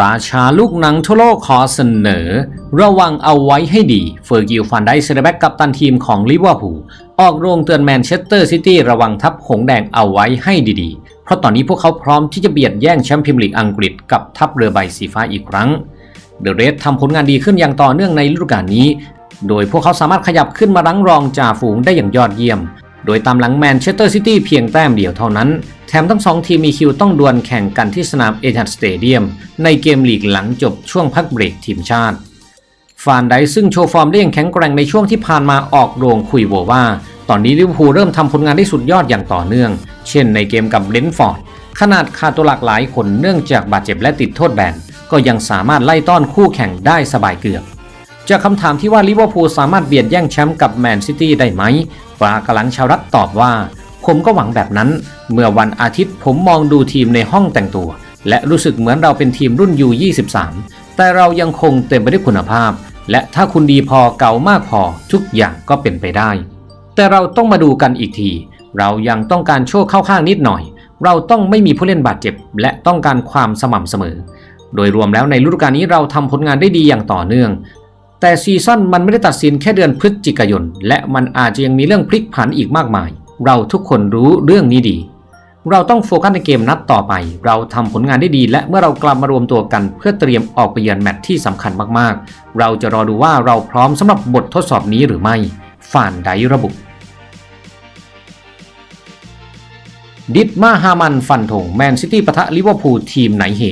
ราชาลูกหนังทั่วโลกขอเสนอ ระวังเอาไว้ให้ดีเฟอร์กิลฟันได้เซเดแบ็กกับตันทีมของลิเวอร์พูลออกโรงเตือนแมนเชสเตอร์ซิตี้ระวังทัพหงแดงเอาไว้ให้ดีๆ เพราะตอนนี้พวกเขาพร้อมที่จะเบียดแย่งแชมป์พรีเมียร์ลีกอังกฤษกับทัพเรือใบสีฟ้าอีกครั้งเดอะเรดทำผลงานดีขึ้นอย่างต่อเนื่องในฤดูกาลนี้ โดยพวกเขาสามารถขยับขึ้นมารั้งรองจ่าฝูงได้อย่างยอดเยี่ยม โดยตามหลังแมนเชสเตอร์ซิตี้เพียงแต้มเดียวเท่านั้น แถมทั้งสองทีมมีคิวต้องดวลแข่งกันที่สนามเอทัดสเตเดียมในเกมลีกหลังจบช่วงพักเบรกทีมชาติ ฟานไดซึ่งโชว์ฟอร์มได้อย่างแข็งแกร่งในช่วงที่ผ่านมาออกโรงคุยโวว่า ตอนนี้ลิเวอร์พูลเริ่มทำผลงานได้สุดยอดอย่างต่อเนื่อง เช่นในเกมกับเบรนท์ฟอร์ดขนาดขาดตัวหลากหลายคนเนื่องจากบาดเจ็บและติดโทษแบนก็ยังสามารถไล่ต้อนคู่แข่งได้สบายเกือบ จากคำถามที่ว่าลิเวอร์พูลสามารถเบียดแย่งแชมป์กับแมนซิตี้ได้ไหมปรากลังชาวรัฐตอบว่า ผมก็หวังแบบนั้น เมื่อวันอาทิตย์ผมมองดูทีมในห้องแต่งตัว และรู้สึกเหมือนเราเป็นทีมรุ่นยู23แต่เรายังคงเต็มไปด้วยคุณภาพ และถ้าคุณดีพอเก่ามากพอทุกอย่างก็เป็นไปได้ แต่เราต้องมาดูกันอีกที เรายังต้องการโชคเข้าข้างนิดหน่อย เราต้องไม่มีผู้เล่นบาดเจ็บ และต้องการความสม่ำเสมอ โดยรวมแล้วในฤดูกาลนี้เราทำผลงานได้ดีอย่างต่อเนื่อง แต่ซีซั่นมันไม่ได้ตัดสินแค่เดือนพฤศจิกายน และมันอาจจะยังมีเรื่องพลิกผันอีกมากมาย เราทุกคนรู้เรื่องนี้ดี เราต้องโฟกัสในเกมนัดต่อไป เราทำผลงานได้ดี และเมื่อเรากลับมารวมตัวกัน เพื่อเตรียมออกไปเยือนแมตช์ที่สำคัญมากๆ เราจะรอดูว่าเราพร้อมสำหรับบททดสอบนี้หรือไม่ฟานไดระบุดิดมาฮามันฟันธงแมนซิตี้ปะทะลิเวอร์พูลทีมไหนเฮ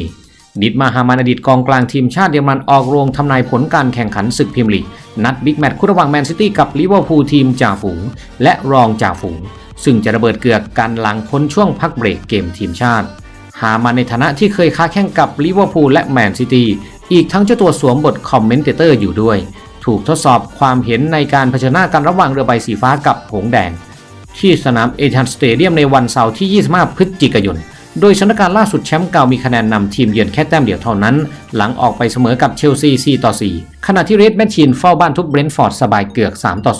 ดิดมาฮามันอดีตกองกลางทีมชาติเยอรมันออกโรงทำนายผลการแข่งขันศึกพรีเมียร์ลีกนัดบิ๊กแมตช์คู่ระหว่างแมนซิตี้กับลิเวอร์พูลทีมจ่าฝูง และรองจ่าฝูง ซึ่งจะระเบิดเกือกกันหลังพ้นช่วงพักเบรกเกมทีมชาติ หามาในฐานะที่เคยค้าแข่งกับลิเวอร์พูลและแมนซิตี้อีกทั้งเจ้าตัวสวมบทคอมเมนเตอร์อยู่ด้วย ถูกทดสอบความเห็นในการเผชิญหน้ากันระหว่างเรือใบสีฟ้ากับหงแดงที่สนามเอทันสเตเดียมในวันเสาร์ที่ 25 พฤศจิกายน โดยสถานการณ์ล่าสุดแชมป์เก่ามีคะแนนนำทีมเยือนแค่แต้มเดียวเท่านั้น หลังออกไปเสมอกับเชลซี4ต่อ4ขณะที่เรดแมชชีนเฝ้าบ้านทุบเบรนท์ฟอร์ดสบายเกือก3ต่อ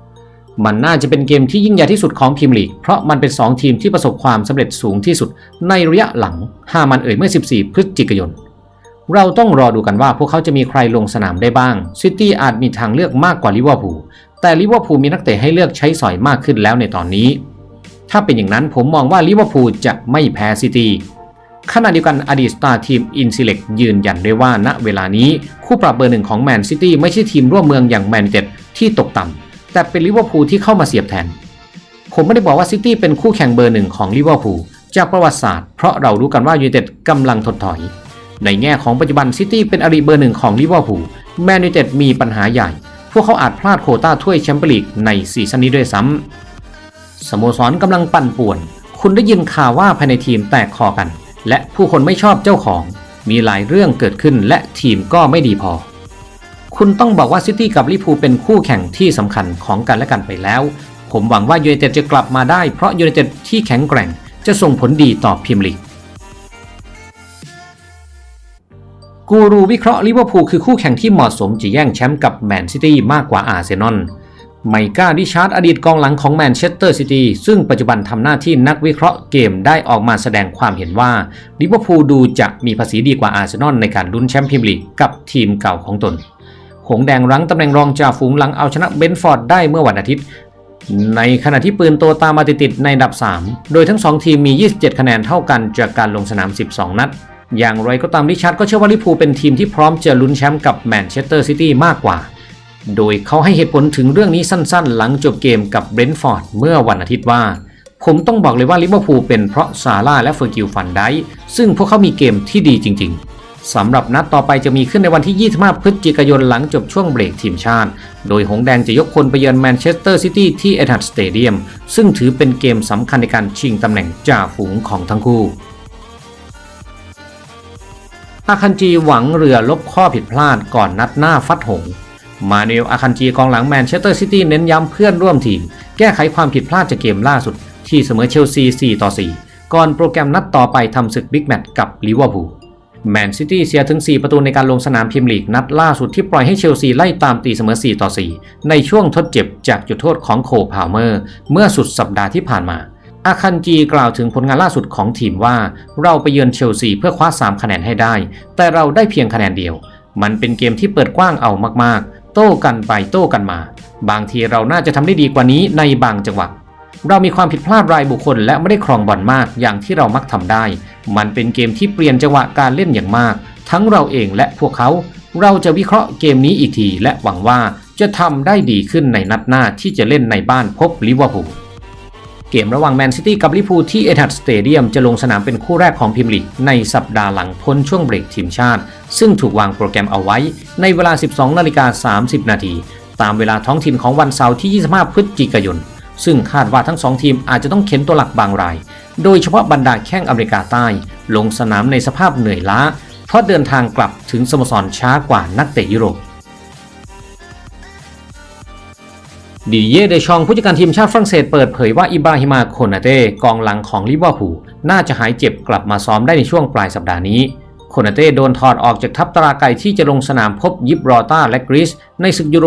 0มันน่าจะเป็นเกมที่ยิ่งใหญ่ที่สุดของพรีเมียร์ลีกเพราะมันเป็น 2 ทีมที่ประสบความสำเร็จสูงที่สุด ในระยะหลังห้ามันเอ่ยเมื่อ 14 พฤศจิกายนเราต้องรอดูกันว่าพวกเขาจะมีใครลงสนามได้บ้าง ซิตี้อาจมีทางเลือกมากกว่าลิเวอร์พูล แต่ลิเวอร์พูลมีนักเตะให้เลือกใช้สอยมากขึ้นแล้วในตอนนี้ ถ้าเป็นอย่างนั้นผมมองว่าลิเวอร์พูลจะไม่แพ้ซิตี้ขณะเดียวกันอดีตสตาร์ทีมอินซิเล็กยืนยันได้ว่าณเวลานี้คู่ปรับเบอร์หนึ่งของแมนซิตี้ไม่ใช่ทีมร่วมเมืองอย่างแมนเต็ดที่ตกต่ำแต่เป็นลิเวอร์พูลที่เข้ามาเสียบแทน ผมไม่ได้บอกว่าซิตี้เป็นคู่แข่งเบอร์หนึ่งของลิเวอร์พูลจากประวัติศาสตร์เพราะเรารู้กันว่ายูไนเต็ดกำลังถดถอย ในแง่ของปัจจุบันซิตี้เป็นอดีตเบอร์หนึ่งของลิเวอร์พูลแมนยูไนเต็ดมีปัญหาใหญ่ พวกเขาอาจพลาดโคต้าถ้วยแชมเปี้ยนลีกในซีซั่นนี้ด้วยซ้ำ สโมสรกำลังปั่นป่วน คุณได้ยินข่าวว่าภายในทีมแตกคอกัน และผู้คนไม่ชอบเจ้าของ มีหลายเรื่องเกิดขึ้นและทีมก็ไม่ดีพอ คุณต้องบอกว่าซิตี้กับลิพูเป็นคู่แข่งที่สำคัญของกันและกันไปแล้ว ผมหวังว่ายูไนเต็ดจะกลับมาได้เพราะยูไนเต็ดที่แข็งแกร่ง จะส่งผลดีต่อพรีเมียร์ลีกกูรูวิเคราะห์ลิเวอร์พูลคือคู่แข่งที่เหมาะสมจะแย่งแชมป์กับแมนซิตี้มากกว่าอาร์เซนอล ไมก้าดิชาร์ดอดีตกองหลังของแมนเชสเตอร์ซิตี้ซึ่งปัจจุบันทำหน้าที่นักวิเคราะห์เกมได้ออกมาแสดงความเห็นว่าลิเวอร์พูลดูจะมีภาษีดีกว่าอาร์เซนอลในการลุ้นแชมป์พรีเมียร์ลีกกับทีมเก่าของตน หงแดงรั้งตำแหน่งรองจ่าฝูงหลังเอาชนะเบนฟอร์ดได้เมื่อวันอาทิตย์ ในขณะที่ปืนโตตามมาติดๆในอันดับ 3 โดยทั้ง 2 ทีมมี 27 คะแนนเท่ากันจากการลงสนาม 12 นัด อย่างไรก็ตามริชาร์ดก็เชื่อว่าลิเวอร์พูลเป็นทีมที่พร้อมจะลุ้นแชมป์กับแมนเชสเตอร์ซิตี้มากกว่า โดยเขาให้เหตุผลถึงเรื่องนี้สั้นๆ หลังจบเกมกับเบรนท์ฟอร์ดเมื่อวันอาทิตย์ว่า ผมต้องบอกเลยว่าลิเวอร์พูลเป็นเพราะซาร่าและเฟอร์กิลฟันไดค์ซึ่งพวกเขามีเกมที่ดีจริง ๆสำหรับนัดต่อไปจะมีขึ้นในวันที่ 25 พฤศจิกายนหลังจบช่วงเบรกทีมชาติ โดยหงแดงจะยกคนไปเยือนแมนเชสเตอร์ซิตี้ที่เอทัดสเตเดียม ซึ่งถือเป็นเกมสำคัญในการชิงตำแหน่งจ่าฝูงของทั้งคู่อาคันจีหวังเรือลบข้อผิดพลาดก่อนนัดหน้าฟัดหง มาเนลอาคันจีกองหลังแมนเชสเตอร์ซิตี้เน้นย้ำเพื่อนร่วมทีม แก้ไขความผิดพลาดจากเกมล่าสุด ที่เสมอเชลซี 4 ต่อ 4 ก่อนโปรแกรมนัดต่อไปทำศึกบิ๊กแมตช์กับลิเวอร์พูลแมนซิตี้เสียถึง 4 ประตูในการลงสนามพรีเมียร์ลีกนัดล่าสุดที่ปล่อยให้เชลซีไล่ตามตีเสมอ 4 ต่อ 4 ในช่วงทดเจ็บจากจุดโทษของโคพาวเมอร์ เมื่อสุดสัปดาห์ที่ผ่านมา อาคันจีกล่าวถึงผลงานล่าสุดของทีมว่า เราไปเยือนเชลซีเพื่อคว้า 3 คะแนนให้ได้ แต่เราได้เพียงคะแนนเดียว มันเป็นเกมที่เปิดกว้างเอามากๆ โต้กันไปโต้กันมา บางทีเราน่าจะทำได้ดีกว่านี้ในบางจังหวะเรามีความผิดพลาดรายบุคคล และไม่ได้ครองบอลมากอย่างที่เรามักทำได้ มันเป็นเกมที่เปลี่ยนจังหวะการเล่นอย่างมาก ทั้งเราเองและพวกเขา เราจะวิเคราะห์เกมนี้อีกทีและหวังว่าจะทำได้ดีขึ้นในนัดหน้าที่จะเล่นในบ้านพบลิเวอร์พูล เกมระหว่างแมนซิตี้กับลิพูที่เอทัดสเตเดียมจะลงสนามเป็นคู่แรกของพรีเมียร์ลีกในสัปดาห์หลังพ้นช่วงเบรกทีมชาติ ซึ่งถูกวางโปรแกรมเอาไว้ในเวลา 12นาฬิกา30 นาที ตามเวลาท้องถิ่นของวันเสาร์ที่ 25 พฤศจิกายน ซึ่งคาดว่าทั้งสองทีมอาจจะต้องเข็นตัวหลักบางราย โดยเฉพาะบรรดาแข้งอเมริกาใต้ ลงสนามในสภาพเหนื่อยล้า เพราะเดินทางกลับถึงสโมสรช้ากว่านักเตะยุโรป ดิเย่เดชองผู้จัดการทีมชาติฝรั่งเศสเปิดเผยว่าอิบราฮิมาโคนาเต้กองหลังของลิเวอร์พูลน่าจะหายเจ็บกลับมาซ้อมได้ในช่วงปลายสัปดาห์นี้โคนาเต้โดนถอดออกจากทัพตราไก่ที่จะลงสนามพบยิบรอตาและกรีซในศึกยูโร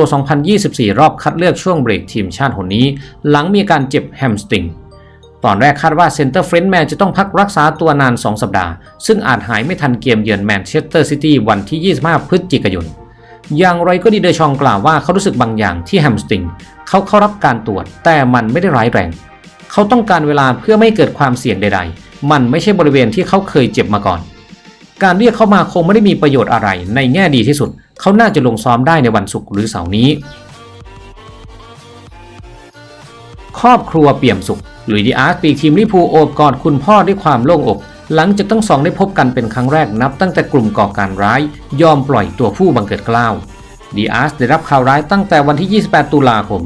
2024 รอบคัดเลือกช่วงเบรกทีมชาติหนนี้ หลังมีการเจ็บแฮมสตริง ตอนแรกคาดว่าเซนเตอร์เฟรนด์แมนจะต้องพักรักษาตัวนาน 2 สัปดาห์ ซึ่งอาจหายไม่ทันเกมเยือนแมนเชสเตอร์ซิตี้วันที่ 25 พฤศจิกายน อย่างไรก็ดีเดชองกล่าวว่าเขารู้สึกบางอย่างที่แฮมสตริง เขาเข้ารับการตรวจ แต่มันไม่ได้ร้ายแรง เขาต้องการเวลาเพื่อไม่เกิดความเสี่ยงใด ๆ มันไม่ใช่บริเวณที่เขาเคยเจ็บมาก่อน การเรียกเขามาคงไม่ได้มีประโยชน์อะไร ในแง่ดีที่สุด เขาน่าจะลงซ้อมได้ในวันศุกร์หรือเสาร์นี้ ครอบครัวเปี่ยมสุขลุยดีอาร์สปีทีมลิพูโอบกอดคุณพ่อด้วยความโล่งอก หลังจากทั้งสองได้พบกันเป็นครั้งแรกนับตั้งแต่กลุ่มก่อการร้าย ยอมปล่อยตัวผู้บังเกิดกล้าวดีอาร์สได้รับข่าวร้ายตั้งแต่วันที่ 28 ตุลาคม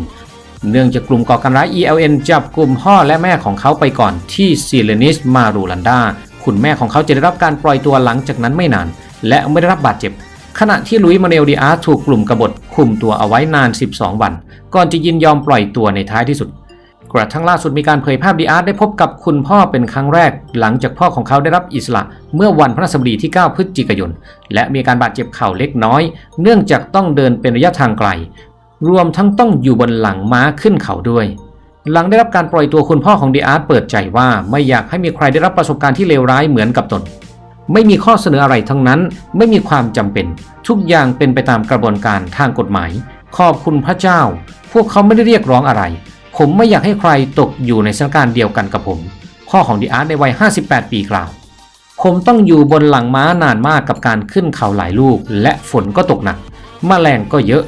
เนื่องจากกลุ่มก่อการร้าย ELN จับกลุ่มพ่อและแม่ของเขาไปก่อนที่ซีเลนิสมารูลันดาคุณแม่ของเขาจะได้รับการปล่อยตัวหลังจากนั้นไม่นาน และไม่ได้รับบาดเจ็บ ขณะที่ลุยมาเนลดีอาร์ถูกกลุ่มกบฏคุมตัวเอาไว้นาน 12 วัน ก่อนจะยินยอมปล่อยตัวในท้ายที่สุดกระทั่งล่าสุดมีการเผยภาพดีอาร์ตได้พบกับคุณพ่อเป็นครั้งแรก หลังจากพ่อของเขาได้รับอิสระ เมื่อวันพฤหัสบดีที่ 9 พฤศจิกายน และมีการบาดเจ็บเข่าเล็กน้อย เนื่องจากต้องเดินเป็นระยะทางไกล รวมทั้งต้องอยู่บนหลังม้าขึ้นเขาด้วย หลังได้รับการปล่อยตัวคุณพ่อของดีอาร์ตเปิดใจว่าไม่อยากให้มีใครได้รับประสบการณ์ที่เลวร้ายเหมือนกับตน ไม่มีข้อเสนออะไรทั้งนั้น ไม่มีความจำเป็น ทุกอย่างเป็นไปตามกระบวนการทางกฎหมาย ขอบคุณพระเจ้า พวกเขาไม่ได้เรียกร้องอะไร ผมไม่อยากให้ใครตกอยู่ในสถานการณ์เดียวกันกับผม พ่อของดีอาร์ตในวัย 58 ปีกล่าว ผมต้องอยู่บนหลังม้านานมากกับการขึ้นเขาหลายลูก และฝนก็ตกหนักแมลงก็เยอะ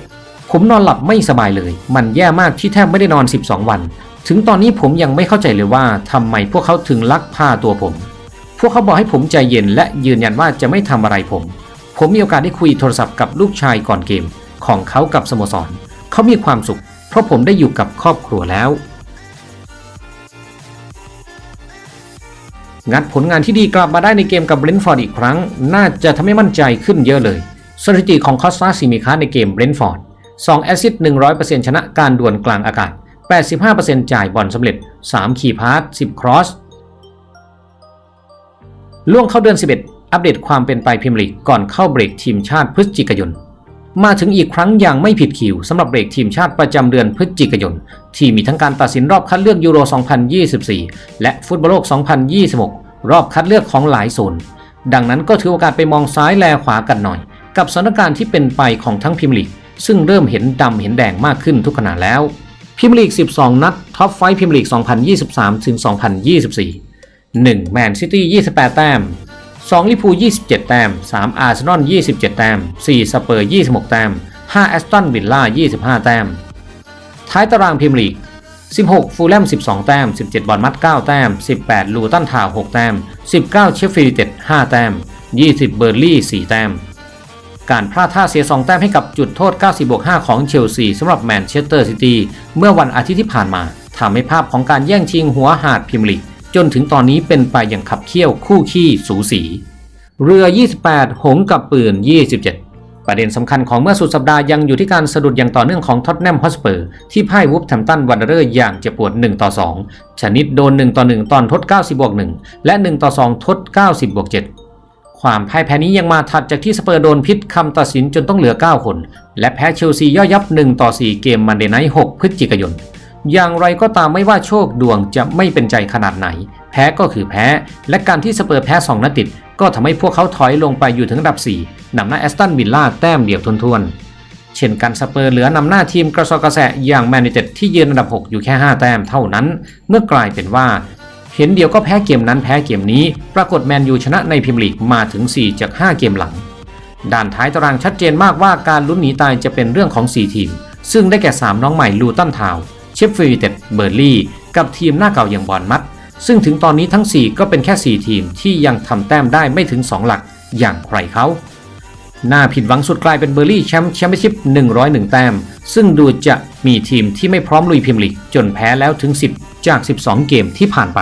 ผมนอนหลับไม่สบายเลย มันแย่มากที่แทบไม่ได้นอน 12 วัน ถึงตอนนี้ผมยังไม่เข้าใจเลยว่าทำไมพวกเขาถึงลักพาตัวผม พวกเขาบอกให้ผมใจเย็นและยืนยันว่าจะไม่ทำอะไรผม ผมมีโอกาสได้คุยโทรศัพท์กับลูกชายก่อนเกม ของเขากับสโมสร เขามีความสุข เพราะผมได้อยู่กับครอบครัวแล้ว งัดผลงานที่ดีกลับมาได้ในเกมกับเบรนท์ฟอร์ดอีกครั้ง น่าจะทำให้มั่นใจขึ้นเยอะเลย สถิติของคอสตาซิมิคาในเกมเบรนท์ฟอร์ด 2 แอซิสต์100%ชนะการดวลกลางอากาศ 85%จ่ายบอลสำเร็จ 3 ขี่พาส10 ครอส ล่วงเข้าเดือน 11 อัปเดตความเป็นไปพิมลีกก่อนเข้าเบรกทีมชาติพฤศจิกายน มาถึงอีกครั้งอย่างไม่ผิดคิวสำหรับเบรกทีมชาติประจำเดือนพฤศจิกายน ที่มีทั้งการตัดสินรอบคัดเลือกยูโร 2024 และฟุตบอลโลก 2026 รอบคัดเลือกของหลายโซน ดังนั้นก็ถือโอกาสไปมองซ้ายแลขวากันหน่อย กับสถานการณ์ที่เป็นไปของทั้งพิมลีก ซึ่งเริ่มเห็นดำเห็นแดงมากขึ้นทุกขณะแล้ว พิมลีก 12 นัด ท็อปไฟพิมลีก 2023ถึง2024 1. แมนซิตี้ 28 แต้ม 2 ลิพู27 แต้ม 3 อาร์เซนอล 27 แต้ม 4 สเปอร์ 26 แต้ม 5 แอสตันวิลล่า 25 แต้ม ท้ายตารางพรีเมียร์ลีก 16 ฟูลแลม 12 แต้ม 17 บอลมัด 9 แต้ม 18 ลูตันทาว 6 แต้ม 19 เชฟฟิลด์เต็ด 5 แต้ม 20 เบอร์ลี่ 4 แต้ม การพลาดท่าเสีย 2 แต้มให้กับจุดโทษ 90บวก5ของเชลซีสำหรับแมนเชสเตอร์ซิตี้เมื่อวันอาทิตย์ที่ผ่านมาทำให้ภาพของการแย่งชิงหัวหาดพรีเมียร์ลีกจนถึงตอนนี้เป็นไปอย่างขับเคี่ยวคู่ขี้สูสี เรือ 28 หงกับปืน 27 ประเด็นสำคัญของเมื่อสุดสัปดาห์ยังอยู่ที่การสะดุดอย่างต่อเนื่องของท็อตแนมฮอสเปอร์ที่พ่ายวูฟแฮมตันวันเดอร์อย่างเจ็บปวด 1 ต่อ 2 ชนิดโดน 1 ต่อ 1 ตอนทด 90บวก1และ 1 ต่อ 2 ทด 90บวก7 ความพ่ายแพ้นี้ยังมาถัดจากที่สเปอร์โดนพิษคำตัดสินจนต้องเหลือ 9 คน และแพ้เชลซีย่อยยับ 1 ต่อ 4 เกมมันเดย์ไนท์6พฤศจิกายน อย่างไรก็ตามไม่ว่าโชคดวงจะไม่เป็นใจขนาดไหน แพ้ก็คือแพ้ และการที่สเปอร์แพ้ 2 นัดติด ก็ทำให้พวกเขาถอยลงไปอยู่ถึงอันดับ 4นำหน้าแอสตันวิลล่าแต้มเดียวทวนๆเช่นกันสเปอร์เหลือนำหน้าทีมกระซอกระแสะอย่างแมนยูเต็ดที่ยืนอันดับ 6 อยู่แค่ 5 แต้มเท่านั้น เมื่อกลายเป็นว่า เห็นเดียวก็แพ้เกมนั้นแพ้เกมนี้ ปรากฏแมนยูชนะในพรีเมียร์ลีกมาถึง 4 จาก 5 เกมหลัง ด้านท้ายตารางชัดเจนมากว่าการลุ้นหนีตายจะเป็นเรื่องของ 4 ทีม ซึ่งได้แก่ 3 น้องใหม่ลูตันทาวเชฟฟิลด์เต็ดเบอร์ลี่กับทีมหน้าเก่าอย่างบอร์นมัดซึ่งถึงตอนนี้ทั้ง 4 ก็เป็นแค่ 4 ทีมที่ยังทำแต้มได้ไม่ถึง 2 หลักอย่างใครเขาน่าผิดหวังสุดกลายเป็นเบอร์ลี่แชมป์แชมเปี้ยนชิพ 101 แต้ม ซึ่งดูจะมีทีมที่ไม่พร้อมลุยพรีเมียร์ลีกจนแพ้แล้วถึง 10 จาก 12 เกมที่ผ่านไป